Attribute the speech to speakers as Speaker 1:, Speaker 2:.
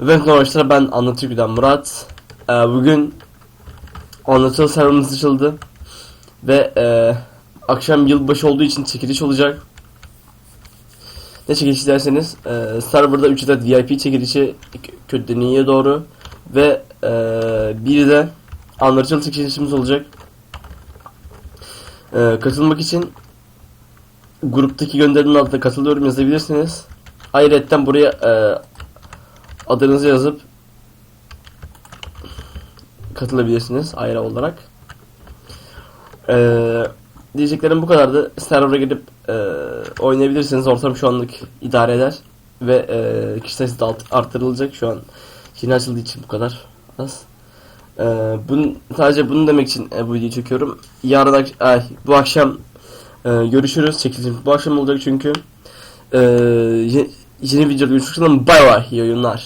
Speaker 1: Ve arkadaşlar ben Anlatırgü'den Murat. Ee, bugün Anlatıl serverımız açıldı. Ve e, akşam yılbaşı olduğu için çekiliş olacak. Ne çekiliş derseniz e, serverda 3 adet VIP çekilişi kötülüğe doğru ve e, bir de Anlatıl çekilişimiz olacak. E, katılmak için gruptaki gönderimin altına katılıyorum yazabilirsiniz. Ayrıca buraya e, adınızı yazıp katılabilirsiniz ayrı olarak. Ee, diyeceklerim bu kadardı. Server'a gidip e, oynayabilirsiniz. Ortam şu anlık idare eder. Ve e, kişi sayısı da arttırılacak. Şu an yeni açıldığı için bu kadar az. Ee, bunun, sadece bunu demek için e, bu videoyu çekiyorum. Yarın ak- ay, bu akşam e, görüşürüz. Çekilişim bu akşam olacak çünkü. Ee, ye- yeni videoda görüşürüz. Bay bay. İyi oyunlar.